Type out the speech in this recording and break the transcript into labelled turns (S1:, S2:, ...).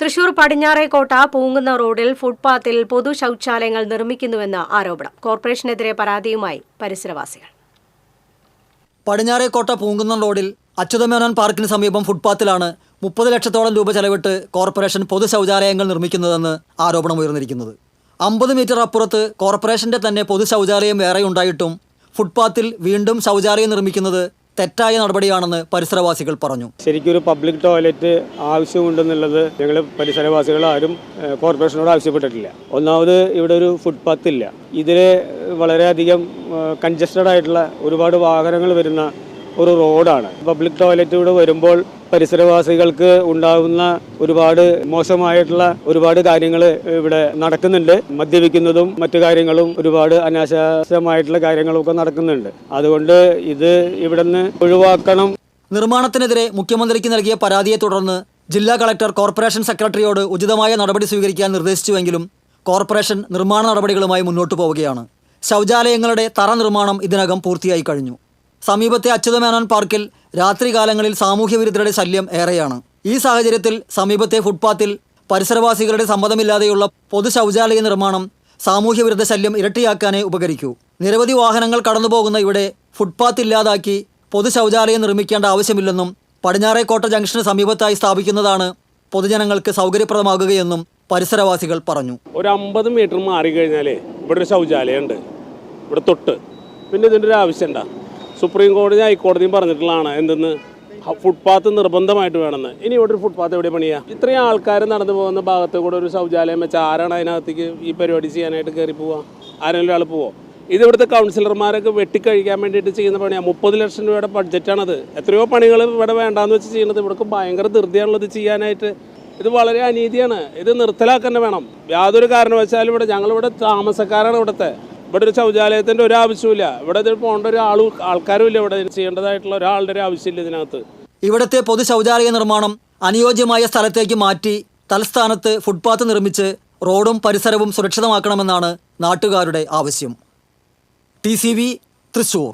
S1: തൃശൂർ പടിഞ്ഞാറേക്കോട്ട പൂങ്കുന്ന റോഡിൽ ഫുട്പാത്തിൽ പൊതു ശൌചാലയങ്ങൾ നിർമ്മിക്കുന്നുവെന്ന് ആരോപണം. കോർപ്പറേഷനെതിരെ പരാതിയുമായി പരിസരവാസികൾ.
S2: പടിഞ്ഞാറേക്കോട്ട പൂങ്ങുന്ന റോഡിൽ അച്യുതമേനോൻ പാർക്കിന് സമീപം ഫുട്പാത്തിലാണ് മുപ്പത് ലക്ഷത്തോളം രൂപ ചെലവിട്ട് കോർപ്പറേഷൻ പൊതു ശൗചാലയങ്ങൾ നിർമ്മിക്കുന്നതെന്ന് ആരോപണം ഉയർന്നിരിക്കുന്നത്. അമ്പത് മീറ്റർ അപ്പുറത്ത് കോർപ്പറേഷന്റെ തന്നെ പൊതു ശൗചാലയം വേറെ ഉണ്ടായിട്ടും ഫുട്പാത്തിൽ വീണ്ടും ശൗചാലയം നിർമ്മിക്കുന്നത് തെറ്റായ നടപടിയാണെന്ന് പരിസരവാസികൾ പറഞ്ഞു.
S3: ശരിക്കും ഒരു പബ്ലിക് ടോയ്ലറ്റ് ആവശ്യമുണ്ടെന്നുള്ളത് ഞങ്ങൾ പരിസരവാസികൾ ആരും കോർപ്പറേഷനോട് ആവശ്യപ്പെട്ടിട്ടില്ല. ഒന്നാമത് ഇവിടെ ഒരു ഫുട്പാത്ത് ഇല്ല ഇതിൽ വളരെയധികം കൺജസ്റ്റഡ് ആയിട്ടുള്ള ഒരുപാട് വാഹനങ്ങൾ വരുന്ന ഒരു റോഡാണ്. പബ്ലിക് ടോയ്ലറ്റ് ഇവിടെ വരുമ്പോൾ പരിസരവാസികൾക്ക് ഉണ്ടാകുന്ന ഒരുപാട് മോശമായിട്ടുള്ള ഒരുപാട് കാര്യങ്ങൾ ഇവിടെ നടക്കുന്നുണ്ട്. മദ്യപിക്കുന്നതും മറ്റു കാര്യങ്ങളും ഒരുപാട് അനാശാസ്യമായിട്ടുള്ള കാര്യങ്ങളൊക്കെ നടക്കുന്നുണ്ട്. അതുകൊണ്ട് ഇത് ഇവിടെ ഒഴിവാക്കണം.
S2: നിർമ്മാണത്തിനെതിരെ മുഖ്യമന്ത്രിക്ക് നൽകിയ പരാതിയെ തുടർന്ന് ജില്ലാ കളക്ടർ കോർപ്പറേഷൻ സെക്രട്ടറിയോട് ഉചിതമായ നടപടി സ്വീകരിക്കാൻ നിർദ്ദേശിച്ചുവെങ്കിലും കോർപ്പറേഷൻ നിർമ്മാണ നടപടികളുമായി മുന്നോട്ടു പോവുകയാണ്. ശൗചാലയങ്ങളുടെ തറ നിർമ്മാണം ഇതിനകം പൂർത്തിയായി കഴിഞ്ഞു. സമീപത്തെ അച്യുതമേനോൻ പാർക്കിൽ രാത്രികാലങ്ങളിൽ സാമൂഹ്യവിരുദ്ധരുടെ ശല്യം ഏറെയാണ്. ഈ സാഹചര്യത്തിൽ സമീപത്തെ ഫുട്പാത്തിൽ പരിസരവാസികളുടെ സമ്മതമില്ലാതെയുള്ള പൊതു ശൗചാലയ നിർമ്മാണം സാമൂഹ്യവിരുദ്ധ ശല്യം ഇരട്ടിയാക്കാനേ ഉപകരിക്കൂ. നിരവധി വാഹനങ്ങൾ കടന്നുപോകുന്ന ഇവിടെ ഫുട്പാത്ത് ഇല്ലാതാക്കി പൊതു ശൗചാലയം നിർമ്മിക്കേണ്ട ആവശ്യമില്ലെന്നും പടിഞ്ഞാറേക്കോട്ട ജംഗ്ഷന് സമീപത്തായി സ്ഥാപിക്കുന്നതാണ് പൊതുജനങ്ങൾക്ക് സൗകര്യപ്രദമാകുകയെന്നും പരിസരവാസികൾ പറഞ്ഞു.
S4: ഒരു അമ്പത് മീറ്റർ മാറി കഴിഞ്ഞാലേ ഇവിടെ ഒരു ശൗചാലയം ഉണ്ട് ഇവിടെ തൊട്ട്. പിന്നെ ഇതിന്റെ ഒരു ആവശ്യമുണ്ട സുപ്രീം കോടതി ഹൈക്കോടതിയും പറഞ്ഞിട്ടുള്ളതാണ്. എന്തെന്ന്? ഫുട്പാത്ത് നിർബന്ധമായിട്ട് വേണമെന്ന്. ഇനി ഇവിടെ ഒരു ഫുട്പാത്ത് എവിടെ പണിയാ ഇത്രയും ആൾക്കാർ നടന്നു പോകുന്ന ഭാഗത്ത് കൂടെ ഒരു ശൗചാലയം വെച്ചാൽ ആരാണ് അതിനകത്തേക്ക് ഈ പരിപാടി ചെയ്യാനായിട്ട് കയറി പോവാ ആരെങ്കിലും ഒരാൾ പോവോ? ഇത് ഇവിടുത്തെ കൗൺസിലർമാരൊക്കെ വെട്ടിക്കഴിക്കാൻ വേണ്ടിയിട്ട് ചെയ്യുന്ന പണിയാണ് മുപ്പത് ലക്ഷം രൂപയുടെ ബഡ്ജറ്റാണത് എത്രയോ പണികൾ ഇവിടെ വേണ്ടാന്ന് വെച്ച് ചെയ്യുന്നത് ഇവിടേക്ക് ഭയങ്കര ധൃതിയാണുള്ളത് ചെയ്യാനായിട്ട്. ഇത് വളരെ അനീതിയാണ്. ഇത് നിർത്തലാക്കന്നെ വേണം. യാതൊരു കാരണവശാലും ഇവിടെ ഞങ്ങളിവിടെ താമസക്കാരാണ് ഇവിടുത്തെ. ഇവിടെ ഒരു ശൗചാലയത്തിന്റെ ഒരു ആവശ്യമില്ല ഇവിടെ ഇത് പോകേണ്ട ഒരു ആളും ആൾക്കാരും ഇല്ല ഇവിടെ ചെയ്യേണ്ടതായിട്ടുള്ള ഒരാളുടെ ഒരു ആവശ്യമില്ല ഇതിനകത്ത്.
S2: ഇവിടുത്തെ പൊതു ശൗചാലയ നിർമ്മാണം അനുയോജ്യമായ സ്ഥലത്തേക്ക് മാറ്റി തലസ്ഥാനത്ത് ഫുട്പാത്ത് നിർമ്മിച്ച് റോഡും പരിസരവും സുരക്ഷിതമാക്കണമെന്നാണ് നാട്ടുകാരുടെ ആവശ്യം. ടി തൃശൂർ